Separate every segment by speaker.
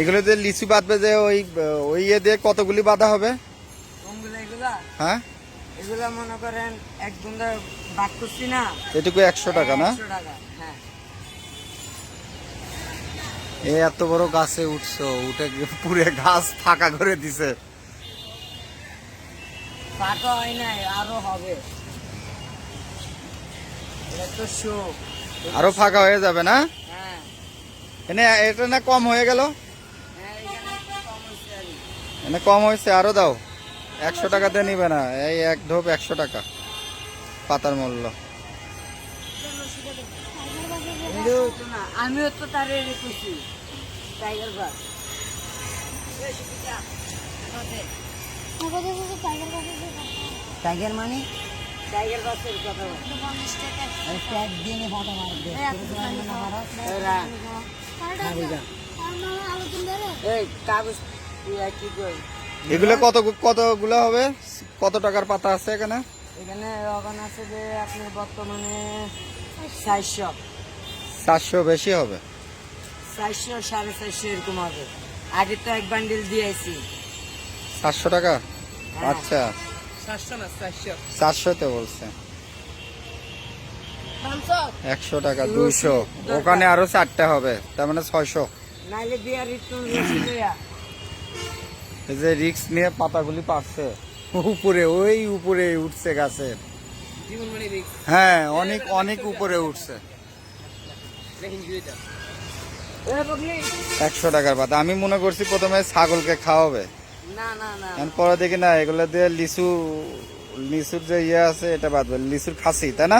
Speaker 1: এগুলো যে লিচু বাঁধবে যে ওই ওই ইয়ে দিয়ে কতগুলি বাঁধা হবে? হ্যাঁ?
Speaker 2: এগুলা মনে করেন এক বুন্দা বাদ করছি না।
Speaker 1: এটুকু একশো টাকা না?
Speaker 2: একশো হ্যাঁ।
Speaker 1: এ এত বড় গাছে উঠছো উঠে পুরে গাছ ফাঁকা করে দিছে।
Speaker 2: ফাঁকা হয় নাই আরও হবে।
Speaker 1: আরও ফাঁকা হয়ে যাবে না?
Speaker 2: হ্যাঁ।
Speaker 1: এনে এটা না কম হয়ে গেল?
Speaker 2: হ্যাঁ।
Speaker 1: এনে কম হয়েছে আরও দাও। একশো টাকাতে নিবে না এই এক ঢোপ একশো টাকা পাতার মূল্য।
Speaker 2: এটাও তো আমিও তো তারে টাইগার বাস টাইগার মানে? টাইগার বাসের কথা। বল। ট্যাগ দিয়ে নে ফটো মারবে এরা এই কাগজ কি কই
Speaker 1: এগুলো কত কতগুলো হবে? কত টাকার পাতা আছে এখানে?
Speaker 2: এখানে ওখানে আছে যে আপনার বর্তমানে চারশো।
Speaker 1: চারশো বেশি হবে?
Speaker 2: চারশো সাড়ে চারশো এরকম হবে। আগে তো এক বান্ডিল দিয়েছি।
Speaker 1: চারশো টাকা?
Speaker 2: হ্যাঁ।
Speaker 1: আচ্ছা। চারশোতে বলছে। একশো টাকা দুইশো। ওখানে আরও চারটে হবে তার মানে ছয়শো। এই যে রিক্স নিয়ে পাতাগুলি পাচ্ছে উপরে ওই উপরে উঠছে গাছের হ্যাঁ অনেক অনেক উপরে উঠছে। একশো টাকার পাতা। আমি মনে করছি প্রথমে ছাগলকে খাওয়াবে। পরে দেখি না এগুলো দিয়ে লিচু লিচুর যে ইয়ে আছে এটা বাদবে লিচুর খাসি তাই না?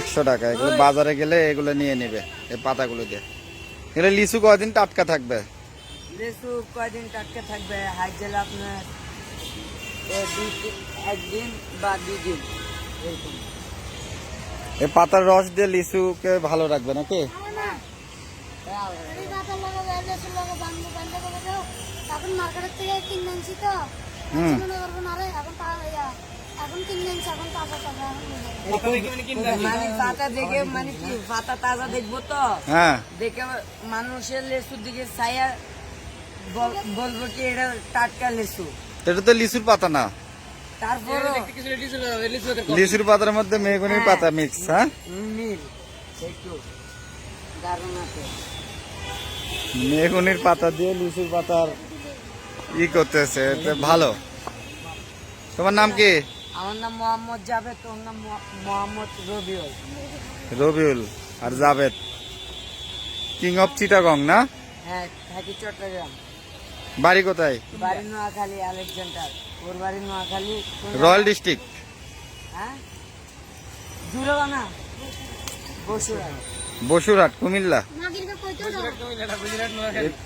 Speaker 1: একশো টাকা এগুলো বাজারে গেলে এগুলো নিয়ে নেবে এই পাতাগুলো দিয়ে। এগুলো লিচু কয়দিন টাটকা থাকবে?
Speaker 2: লেসু কয়দিন টাটকা থাকবে? আপনার একদিন বা দুই দিন এরকম।
Speaker 1: এই পাতার রস দিয়ে লিচুকে ভালো রাখবে নাকি
Speaker 3: এখন মার্কেটের থেকে কিনে আনছি তো।
Speaker 1: হুম।
Speaker 3: মনে করব না রে এখন তা- এখন কিনে এখন তাজা তাজা এখন নিয়ে যাব।
Speaker 2: মানে পাতা দেখে মানে কি পাতা তাজা দেখব তো?
Speaker 1: হ্যাঁ।
Speaker 2: দেখে মানুষের লেসুর দিকে ছায়া বলব কি এটা টাটকা লেসু।
Speaker 1: এটা তো লিচুর পাতা না। লিচুর পাতার মধ্যে মেগুনির পাতা মিক্স হ্যাঁ?
Speaker 2: আছে।
Speaker 1: মেগুনির পাতা দিয়ে লিচুর পাতার ই করতেছে এটা ভালো। তোমার নাম কি?
Speaker 2: আমার নাম মোহাম্মদ জাভেদ তোর নাম মোহা- মোহাম্মদ রবিউল।
Speaker 1: রবিউল আর জাভেদ। কিং অফ চিটাগং না?
Speaker 2: হ্যাঁ থাকি চট্টগ্রাম।
Speaker 1: বাড়ি কোথায়?
Speaker 2: বাড়ি নোয়াখালী আলেকজান্ডার। ওর বাড়ি নোয়াখালী
Speaker 1: রয়্যাল ডিস্ট্রিক্ট।
Speaker 2: হ্যাঁ? দূরে না
Speaker 1: বসুরহাট কুমিল্লা।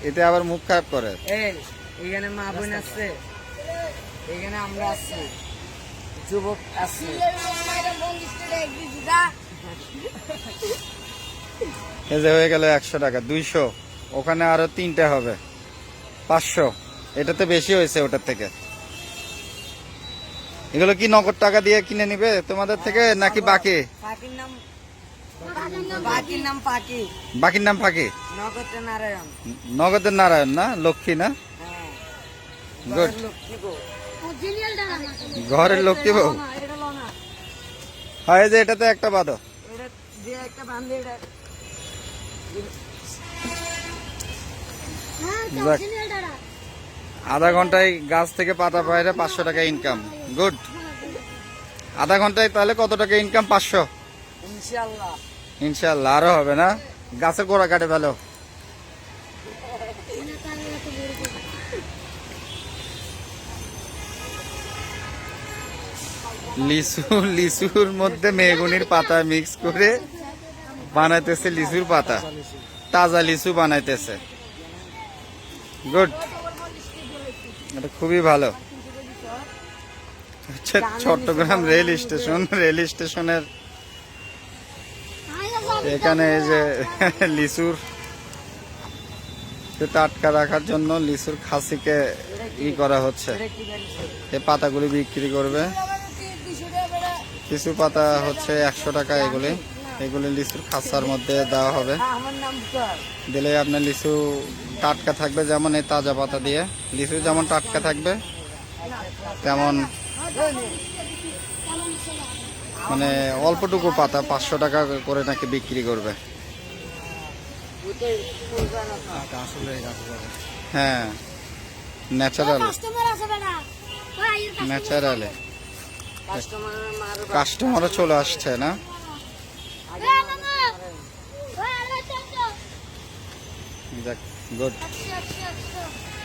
Speaker 1: এতে আবার মুখ খারাপ করে।
Speaker 2: এই। এখানে মা বোন আছে। এখানে আমরা আছি। যুবক আছে।
Speaker 1: এই যে হয়ে গেল একশো টাকা দুইশো। ওখানে আরও তিনটে হবে। পাঁচশো। এটাতে বেশি হয়েছে ওটার থেকে। এগুলো কি নগদ টাকা দিয়ে কিনে নিবে তোমাদের থেকে নাকি বাকি? বাকির নাম ফাঁকি
Speaker 2: নগদে নারায়ণ।
Speaker 1: নগদের নারায়ণ না? লক্ষ্মী না? Good.
Speaker 2: ঘরের লক্ষ্মী
Speaker 1: বউ? হয় যে এটাতে একটা
Speaker 3: টাকা
Speaker 1: আধা ঘন্টায় গাছ থেকে পাতা পায়রা পাঁচশো টাকা ইনকাম গুড আধা ঘন্টায় তাহলে কত টাকা ইনকাম পাঁচশো।
Speaker 2: ইনশাল্লাহ
Speaker 1: ইনশাল্লাহ আরও হবে না? গাছের গোড়া কাটে ফেলো লিচু লিচুর মধ্যে মেগুনির পাতা মিক্স করে বানাইতেছে লিচুর পাতা। তাজা লিচু বানাইতেছে। গুড এটা খুবই ভালো। চট্টগ্রাম রেল স্টেশন, রেল স্টেশনের এখানে যে লিচুর টাটকা রাখার জন্য লিচুর খাসিকে ই করা হচ্ছে। এই পাতাগুলি বিক্রি করবে। কিছু পাতা হচ্ছে একশো টাকা এগুলি। এগুলি লিচুর খাঁচার মধ্যে দেওয়া হবে। দিলে আপনার লিচু টাটকা থাকবে যেমন এই তাজা পাতা দিয়ে। লিচু যেমন টাটকা থাকবে তেমন মানে অল্পটুকু পাতা পাঁচশো টাকা করে নাকি বিক্রি করবে। হ্যাঁ ন্যাচারাল। ন্যাচারাল। কাস্টমারও চলে আসছে না? যাক গুড
Speaker 3: আচ্ছা আচ্ছা আচ্ছা।